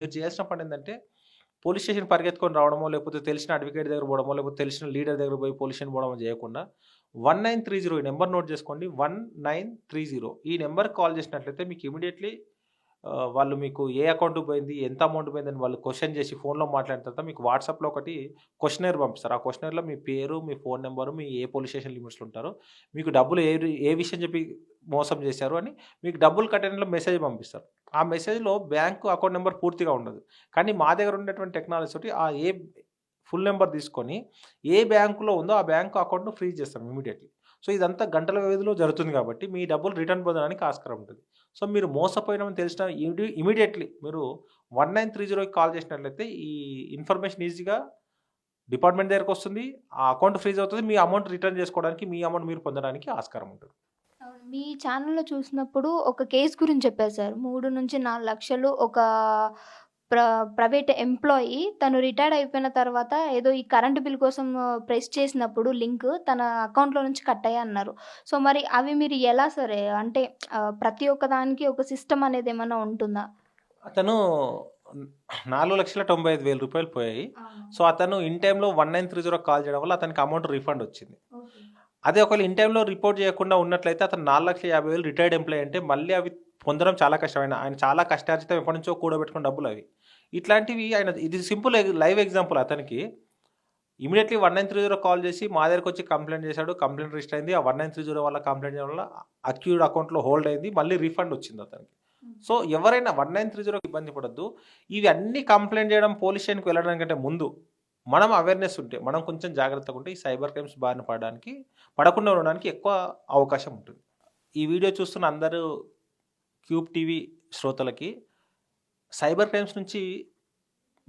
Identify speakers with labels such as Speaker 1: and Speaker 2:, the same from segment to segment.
Speaker 1: మీరు చేసిన పని ఏంటంటే పోలీస్ స్టేషన్ పరిగెత్తుకొని రావడమో లేకపోతే తెలిసిన అడ్వకేట్ దగ్గర పోవడమో లేకపోతే తెలిసిన లీడర్ దగ్గర పోయి పోలీస్ స్టేషన్ పోవడమో చేయకుండా వన్ నైన్ త్రీ జీరో ఈ నెంబర్ నోట్ చేసుకోండి. వన్ నైన్ త్రీ జీరో ఈ నెంబర్కి కాల్ చేసినట్లయితే మీకు ఇమీడియట్లీ వాళ్ళు మీకు ఏ అకౌంట్ పోయింది ఎంత అమౌంట్ పోయిందని వాళ్ళు క్వశ్చన్ చేసి ఫోన్లో మాట్లాడిన తర్వాత మీకు వాట్సాప్లో ఒకటి క్వశ్చనర్ పంపిస్తారు. ఆ క్వశ్చనర్లో మీ పేరు మీ ఫోన్ నెంబరు మీ ఏ పోలీస్ స్టేషన్ లిమిట్స్లో ఉంటారో మీకు డబ్బులు ఏ ఏ విషయం చెప్పి మోసం చేశారు అని మీకు డబ్బులు కట్టడంలో మెసేజ్ పంపిస్తారు. ఆ మెసేజ్లో బ్యాంకు అకౌంట్ నెంబర్ పూర్తిగా ఉండదు. కానీ మా దగ్గర ఉన్నటువంటి టెక్నాలజీ తోటి ఆ ఏ ఫుల్ నెంబర్ తీసుకొని ఏ బ్యాంకులో ఉందో ఆ బ్యాంకు అకౌంట్ను ఫ్రీజ్ చేస్తాం ఇమీడియట్లీ సో ఇదంతా గంటల వ్యవధిలో జరుగుతుంది కాబట్టి మీ డబ్బులు రిటర్న్ పొందడానికి ఆస్కారం ఉంటుంది. సో మీరు మోసపోయినామని తెలిసిన ఇమీడియట్లీ మీరు వన్ నైన్ త్రీ జీరోకి కాల్ చేసినట్లయితే ఈ ఇన్ఫర్మేషన్ ఈజీగా డిపార్ట్మెంట్ దగ్గరకు వస్తుంది. ఆ అకౌంట్ ఫ్రీజ్ అవుతుంది. మీ అమౌంట్ రిటర్న్ చేసుకోవడానికి మీ అమౌంట్ మీరు పొందడానికి ఆస్కారం ఉంటుంది.
Speaker 2: మీ ఛానల్‌లో చూసినప్పుడు ఒక కేస్ గురించి చెప్పారు సార్. 3-4 లక్షలు ఒక ప్ర ప్రైవేట్ ఎంప్లాయీ తను రిటైర్డ్ అయిపోయిన తర్వాత ఏదో ఈ కరెంట్ బిల్ కోసం ప్రెస్ చేసినప్పుడు లింక్ తన అకౌంట్‌లో నుంచి కట్ అయ్యాయన్నారు. సో, మరి అవి మీరు ఎలా సరే అంటే ప్రతి ఒక్క దానికి ఒక సిస్టమ్ అనేది ఏమన్నా ఉంటుందా?
Speaker 1: అతను 4,95,000 పోయాయి. సో, అతను ఇన్ టైమ్‌లో 1930కి కాల్ చేయడం వల్ల అతనికి అమౌంట్ రిఫండ్ వచ్చింది. అదే ఒకవేళ ఇన్ టైమ్‌లో రిపోర్ట్ చేయకుండా ఉన్నట్లయితే అతను 4,50,000 రిటైర్డ్ ఎంప్లాయీ అంటే మళ్ళీ అవి పొందడం చాలా కష్టమైన ఆయన చాలా కష్టార్జితం ఎప్పటినుంచో కూడబెట్టుకున్న డబ్బులు అవి. ఇట్లాంటివి ఆయన ఇది సింపుల్ లైవ్ ఎగ్జాంపుల్ అతనికి ఇమీడియట్‌లీ 1930 కాల్ చేసి మా దగ్గరికి వచ్చి కంప్లెయింట్ చేశాడు. కంప్లెయింట్ రిజిస్టర్ అయింది. ఆ 1930 వల్ల కంప్లెయింట్ చేయడం వల్ల అక్యూజ్డ్ అకౌంట్‌లో హోల్డ్ అయింది. మళ్ళీ రిఫండ్ వచ్చింది అతనికి. సో, ఎవరైనా 1930కి ఇబ్బంది పడొద్దు. ఇవి అన్నీ కంప్లెయింట్ చేయడం పోలీస్ స్టేషన్‌కి వెళ్ళడానికంటే ముందు మనం అవేర్‌నెస్ ఉంటే మనం కొంచెం జాగ్రత్తగా ఉంటే ఈ సైబర్ క్రైమ్స్ బారిన పడడానికి పడకుండా ఉండడానికి ఎక్కువ అవకాశం ఉంటుంది. ఈ వీడియో చూస్తున్న అందరూ క్యూబ్ టీవీ శ్రోతలకి సైబర్ క్రైమ్స్ నుంచి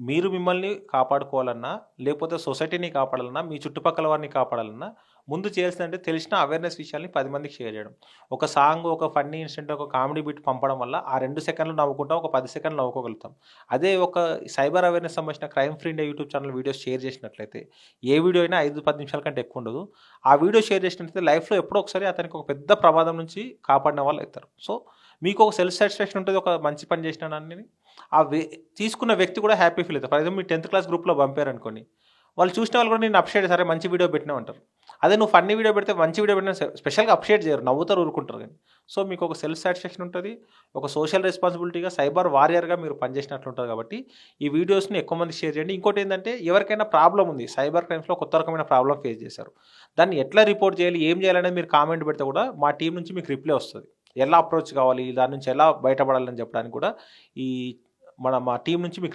Speaker 1: మీరు మిమ్మల్ని కాపాడుకోవాలన్నా, లేకపోతే సొసైటీని కాపాడాలన్నా, మీ చుట్టుపక్కల వారిని కాపాడాలన్నా ముందు చేయాల్సిందంటే తెలిసిన అవేర్‌నెస్ విషయాల్ని పది మందికి షేర్ చేయడం. ఒక సాంగ్, ఒక ఫన్నీ ఇన్సిడెంట్, ఒక కామెడీ బిట్ పంపడం వల్ల ఆ రెండు సెకండ్లు నవ్వుకుంటాం. ఒక పది సెకండ్లు నవ్వుకోగలుగుతాం. అదే ఒక సైబర్ అవేర్‌నెస్ సంబంధించిన crime free India YouTube channel videos share చేసినట్లయితే ఏ వీడియో అయినా 5, 10 నిమిషాల కంటే ఎక్కువ ఉండదు. ఆ వీడియో షేర్ చేసినట్లయితే లైఫ్‌లో ఎప్పుడో ఒకసారి అతనికి ఒక పెద్ద ప్రమాదం నుంచి కాపాడిన వాళ్ళు అవుతారు. సో, మీకు ఒక సెల్ఫ్ సాటిస్ఫాక్షన్ ఉంటుంది. ఒక మంచి పని చేసినానని ఆ వే తీసుకున్న వ్యక్తి కూడా హ్యాపీ ఫీల్ అవుతారు. ఫర్ ఎగ్జాంపుల్ మీ 10థ్ క్లాస్ గ్రూప్‌లో పంపారనుకోండి. వాళ్ళు చూసిన వాళ్ళు కూడా నేను అప్షేట్ సరే మంచి వీడియో పెట్టినావు అంటారు. అదే నువ్వు ఫన్నీ వీడియో పెడితే మంచి వీడియో పెట్టినా స్పెషల్‌గా అప్షేట్ చేయరు. నవ్వుతారు, ఊరుకుంటారు కానీ సో, మీకు ఒక సెల్ఫ్ సాటిస్ఫాక్షన్ ఉంటుంది. ఒక సోషల్ రెస్పాన్సిబిలిటీగా సైబర్ వారియర్‌గా మీరు పనిచేసినట్లు ఉంటుంది కాబట్టి ఈ వీడియోస్‌ని ఎక్కువ మంది షేర్ చేయండి. ఇంకోటి ఏంటంటే ఎవరికైనా ప్రాబ్లం ఉంది. సైబర్ క్రైమ్స్‌లో కొత్త రకమైన ప్రాబ్లం ఫేస్ చేశారు. దాన్ని ఎట్లా రిపోర్ట్ చేయాలి, ఏం చేయాలనేది మీరు కామెంట్ పెడితే కూడా మా టీమ్ నుంచి మీకు రిప్లై వస్తుంది ఎలా అప్రోచ్ కావాలి, దాని నుంచి ఎలా బయటపడాలని చెప్పడానికి కూడా ఈ మన మా టీం నుంచి మీకు